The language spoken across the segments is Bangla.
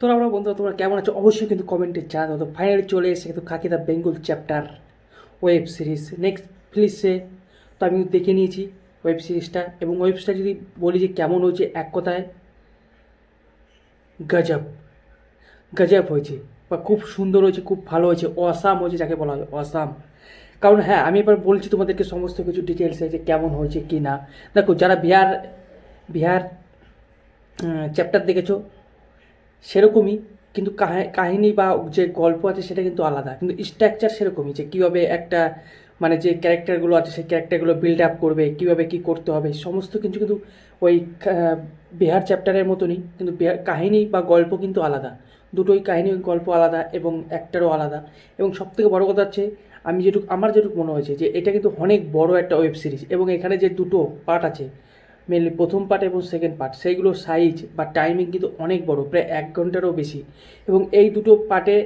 তো আমরা বন্ধুরা, তোমরা কেমন আছো? অবশ্যই কিন্তু কমেন্টে জানাও। তো ফাইনালি চলে এসে কিন্তু Khakee the Bengal chapter web series next ফিলিসে তো আমি দেখে নিয়েছি ওয়েব সিরিজটা এবং ওয়েব সিরিজটা যদি বলি যে কেমন হয়েছে, এক কথায় গজব। গজব হয়েছে। বা খুব সুন্দর হয়েছে, খুব ভালো হয়েছে। অসাম হয়েছে যাকে বলা হয়, অসাম। কারণ হ্যাঁ আমি এবার বলছি তোমাদেরকে সমস্ত কিছু ডিটেলসে যে কেমন হয়েছে কি না দেখো, যারা বিহার বিহার চ্যাপ্টার দেখেছ সেরকমই, কিন্তু কাহা- কাহিনী বা যে গল্প আছে সেটা কিন্তু আলাদা। কিন্তু স্ট্রাকচার সেরকমই যে কীভাবে একটা মানে যে ক্যারেক্টারগুলো আছে সেই ক্যারেক্টারগুলো বিল্ড আপ করবে, কীভাবে কী করতে হবে, সমস্ত কিছু কিন্তু ওই বিহার চ্যাপ্টারের মতনই, কিন্তু কাহিনী বা গল্প কিন্তু আলাদা। দুটোই কাহিনী, গল্প আলাদা এবং একটারও আলাদা। এবং সবথেকে বড় কথা হচ্ছে, আমি যেটুকু, আমার যেটুকু মনে হয়েছে যে এটা কিন্তু অনেক বড় একটা ওয়েব সিরিজ এবং এখানে যে দুটো পার্ট আছে মেনলি প্রথম পার্ট এবং সেকেন্ড পার্ট সেইগুলোর সাইজ বা টাইমিং কিন্তু অনেক বড়, প্রায় এক ঘন্টারও বেশি। এবং এই দুটো পার্টে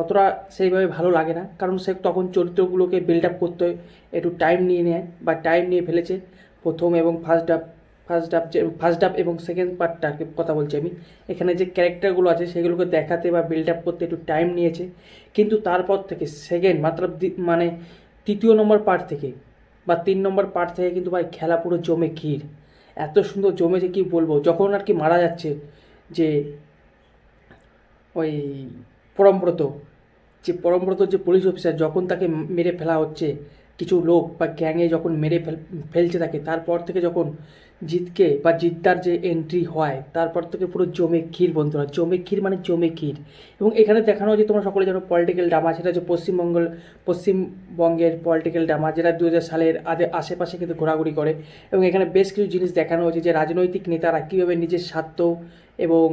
অতটা সেইভাবে ভালো লাগে না, কারণ সে তখন চরিত্রগুলোকে বিল্ড আপ করতে একটু টাইম নিয়ে নেয় বা টাইম নিয়ে ফেলেছে। প্রথম এবং ফার্স্ট ডাব ফার্স্ট ডাব যে ফার্স্ট ডাব এবং সেকেন্ড পার্টটাকে কথা বলছি আমি, এখানে যে ক্যারেক্টারগুলো আছে সেগুলোকে দেখাতে বা বিল্ড আপ করতে একটু টাইম নিয়েছে। কিন্তু তারপর থেকে সেকেন্ড মাত্র মানে তৃতীয় নম্বর পার্ট থেকে বা তিন নম্বর পার্ট থেকে কিন্তু ভাই খেলা পুরো জমে ক্ষীর। এত সুন্দর জমেছে, কি বলব? যখন আর কি মারা যাচ্ছে যে ওই পরমব্রত, যে পরমব্রত যে পুলিশ অফিসার যখন তাকে মেরে ফেলা হচ্ছে, কিছু লোক বা গ্যাংয়ে যখন মেরে ফেল, ফেলছে তাকে, তারপর থেকে যখন জিতকে বা জিদ্দার যে এন্ট্রি হয়, তারপর থেকে পুরো জমে ক্ষীর বন্ধুরা, জমে ক্ষীর মানে জমে ক্ষীর। এবং এখানে দেখানো হয়েছে তোমরা সকলে জানো পলিটিক্যাল ড্রামা সেটা হচ্ছে পশ্চিমবঙ্গ পশ্চিমবঙ্গের পলিটিক্যাল ড্রামা যেটা দু হাজার সালের আদে আশেপাশে কিন্তু ঘোরাঘুরি করে। এবং এখানে বেশ কিছু জিনিস দেখানো হয়েছে যে রাজনৈতিক নেতারা কীভাবে নিজের স্বার্থ এবং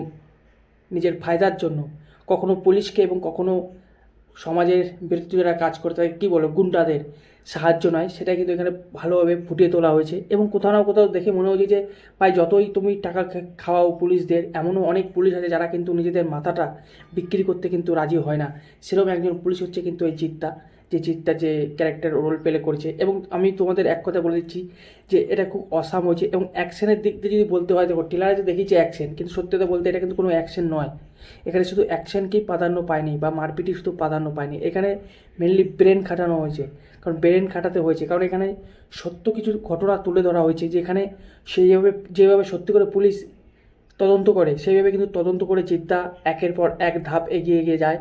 নিজের ফায়দার জন্য কখনো পুলিশকে এবং কখনো সমাজের বিরুদ্ধে যারা কাজ করতে তাদের কী বলো, গুন্ডাদের সাহায্য নয়। সেটা কিন্তু এখানে ভালোভাবে ফুটিয়ে তোলা হয়েছে এবং কোথাও না কোথাও দেখে মনে হয়েছে যে, ভাই, যতই তুমি টাকা খাওয়াও পুলিশদের, এমনও অনেক পুলিশ আছে যারা কিন্তু নিজেদের মাথাটা বিক্রি করতে কিন্তু রাজি হয় না। সেরকম একজন পুলিশ হচ্ছে কিন্তু এই জিতটা যে জিতটা যে ক্যারেক্টার রোল প্লে করেছে এবং আমি তোমাদের এক কথা বলে দিচ্ছি যে এটা খুব অসাম হয়েছে এবং অ্যাকশনের দিক দিয়ে যদি বলতে হয়, দেখো টেলারে যে দেখিয়েছে অ্যাকশন কিন্তু সত্যি কথা বলতে এটা কিন্তু কোনো অ্যাকশন নয়। এখানে শুধু অ্যাকশনকেই প্রাধান্য পায়নি বা মারপিটই শুধু প্রাধান্য পায়নি। এখানে মেনলি ব্রেন খাটানো হয়েছে, কারণ ব্রেন খাটাতে হয়েছে, কারণ এখানে সত্য কিছু ঘটনা তুলে ধরা হয়েছে যেখানে সেইভাবে যেভাবে সত্যি করে পুলিশ তদন্ত করে, সেইভাবে কিন্তু তদন্ত করে চিন্তা একের পর এক ধাপ এগিয়ে এগিয়ে যায়।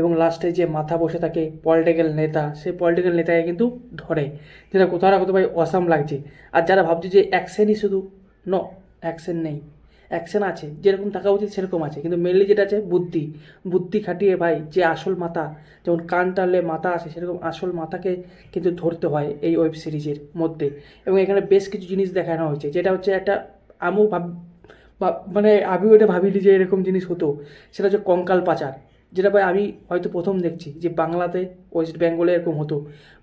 এবং লাস্টে যে মাথা বসে থাকে পলিটিক্যাল নেতা, সেই পলিটিক্যাল নেতাকে কিন্তু ধরে। যেটা কোথাও না কোথাও ভাই অসাম লাগছে। আর যারা ভাবছে যে অ্যাকশনই শুধু ন অ্যাকশন নেই। অ্যাকশন আছে, যেরকম থাকা উচিত সেরকম আছে। কিন্তু মেনলি যেটা আছে, বুদ্ধি। বুদ্ধি খাটিয়ে ভাই যে আসল মাথা, যেমন কান টানলে মাথা আসে, সেরকম আসল মাথাকে কিন্তু ধরতে হয় এই ওয়েব সিরিজের মধ্যে। এবং এখানে বেশ কিছু জিনিস দেখানো হয়েছে। যেটা হচ্ছে একটা আমু ভাব মানে আমিও এটা ভাবিনি যে এরকম জিনিস হতো। সেটা হচ্ছে কঙ্কাল পাচার। যেটা ভাই আমি হয়তো প্রথম দেখছি যে বাংলাতে ওয়েস্ট বেঙ্গলে এরকম হতো।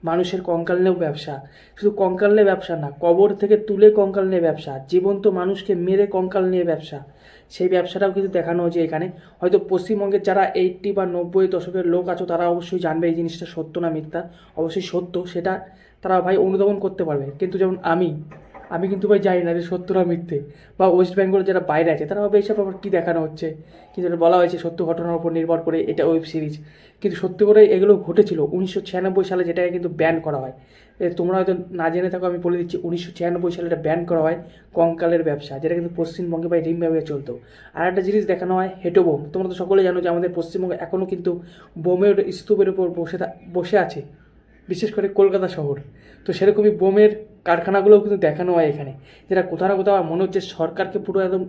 মানুষের কঙ্কাল নিয়েও ব্যবসা। শুধু কঙ্কাল নিয়ে ব্যবসা না, কবর থেকে তুলে কঙ্কাল নিয়ে ব্যবসা, জীবন্ত মানুষকে মেরে কঙ্কাল নিয়ে ব্যবসা। সেই ব্যবসাটাও কিন্তু দেখানো হয়েছে এখানে। হয়তো পশ্চিমবঙ্গের যারা এইটটি বা নব্বই দশকের লোক আছো, তারা অবশ্যই জানবে এই জিনিসটা সত্য না মিথ্যা। অবশ্যই সত্য, সেটা তারা ভাই অনুধাবন করতে পারবে। কিন্তু যেমন আমি আমি কিন্তু ভাই জানি না যে সত্য না মিথ্যে। বা ওয়েস্ট বেঙ্গলের যারা বাইরে আছে, তারা ভাবে এইসব আবার কী দেখানো হচ্ছে? কিন্তু এটা বলা হয়েছে সত্য ঘটনার উপর নির্ভর করে এটা ওয়েব সিরিজ কিন্তু সত্যি করে এগুলো ঘটেছিল উনিশশো ছিয়ানব্বই সালে যেটাকে কিন্তু ব্যান করা হয়। তোমরা হয়তো না জেনে থাকো, আমি বলে দিচ্ছি উনিশশো ছিয়ানব্বই সালে এটা ব্যান করা হয় কঙ্কালের ব্যবসা, যেটা কিন্তু পশ্চিমবঙ্গে বা রিমভাবে চলতো। আর একটা জিনিস দেখানো হয় হেটো বোম তোমরা তো সকলে জানো যে আমাদের পশ্চিমবঙ্গে এখনও কিন্তু বোমের স্তূপের উপর বসে বসে আছে, বিশেষ করে কলকাতা শহর। তো সেরকমই বোমের কারখানাগুলোও কিন্তু দেখানো হয় এখানে। যেটা কোথাও না কোথাও মনে হচ্ছে সরকারকে পুরো একদম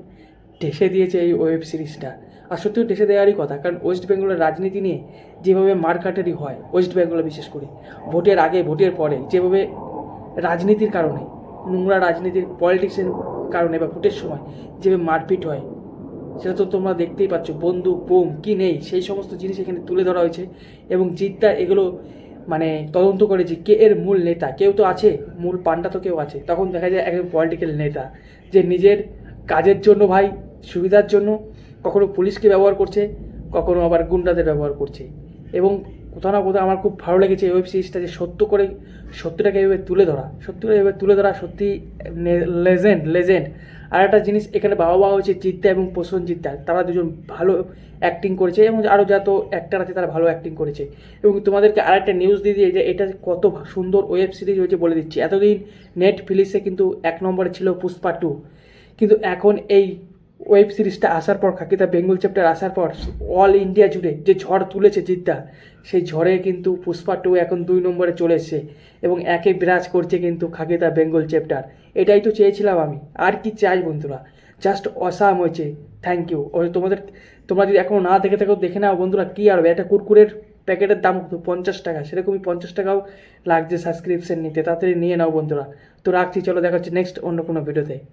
ঠেসে দিয়েছে এই ওয়েব সিরিজটা আর সত্যিও ঠেসে দেওয়ারই কথা, কারণ ওয়েস্ট বেঙ্গলের রাজনীতি নিয়ে যেভাবে মারকাটারি হয় ওয়েস্ট বেঙ্গলে বিশেষ করে, ভোটের আগে, ভোটের পরে, যেভাবে রাজনীতির কারণে, নোংরা রাজনীতির পলিটিক্সের কারণে বা ভোটের সময় যেভাবে মারপিট হয়, সেটা তো তোমরা দেখতেই পাচ্ছ, বন্দুক, বোম, কি নেই, সেই সমস্ত জিনিস এখানে তুলে ধরা হয়েছে। এবং জিদ্দা এগুলো মানে তদন্ত করে যে কে এর মূল নেতা, কেউ তো আছে, মূল পান্ডা তো কেউ আছে। তখন দেখা যায় একজন পলিটিক্যাল নেতা, যে নিজের কাজের জন্য ভাই, সুবিধার জন্য কখনো পুলিশকে ব্যবহার করছে, কখনো আবার গুন্ডাদের ব্যবহার করছে। এবং কোথাও না কোথাও আমার খুব ভালো লেগেছে এই ওয়েব সিরিজটা যে সত্য করে, সত্যটাকে এভাবে তুলে ধরা সত্যি করে এভাবে তুলে ধরা সত্যি লেজেন্ড লেজেন্ড আর একটা জিনিস এখানে বাবা বাবা হচ্ছে জিদ্দা এবং প্রসঞ্জিদ্দা তারা দুজন ভালো অ্যাক্টিং করেছে এবং আরও যত অ্যাক্টার আছে তারা ভালো অ্যাক্টিং করেছে। এবং তোমাদেরকে আর একটা নিউজ দিয়ে দিয়ে যে এটা কত সুন্দর ওয়েব সিরিজ হয়েছে বলে দিচ্ছি। এতদিন নেটফ্লিক্সে কিন্তু এক নম্বরে ছিল পুষ্পা টু কিন্তু এখন এই ওয়েব সিরিজটা আসার পর খাকিদা বেঙ্গল চ্যাপ্টার আসার পর অল ইন্ডিয়া জুড়ে যে ঝড় তুলেছে জিদ্দা সেই ঝড়ে কিন্তু পুষ্পা টু এখন দুই নম্বরে চলে এসছে এবং একে বিরাজ করছে কিন্তু খাকিদা বেঙ্গল চ্যাপ্টার এটাই তো চেয়েছিলাম আমি। আর কি চাই বন্ধুরা? জাস্ট অসাম হয়েছে। থ্যাংক ইউ ও তোমাদের, তোমরা যদি এখনও না দেখে থাকো, দেখে নাও বন্ধুরা, কী আর? একটা কুরকুরের প্যাকেটের দাম কত? পঞ্চাশ টাকা। সেরকমই পঞ্চাশ টাকাও লাগছে সাবস্ক্রিপশন নিতে। তাড়াতাড়ি নিয়ে নাও বন্ধুরা। তো রাখছি, চলো দেখা হচ্ছে নেক্সট অন্য কোনো ভিডিওতে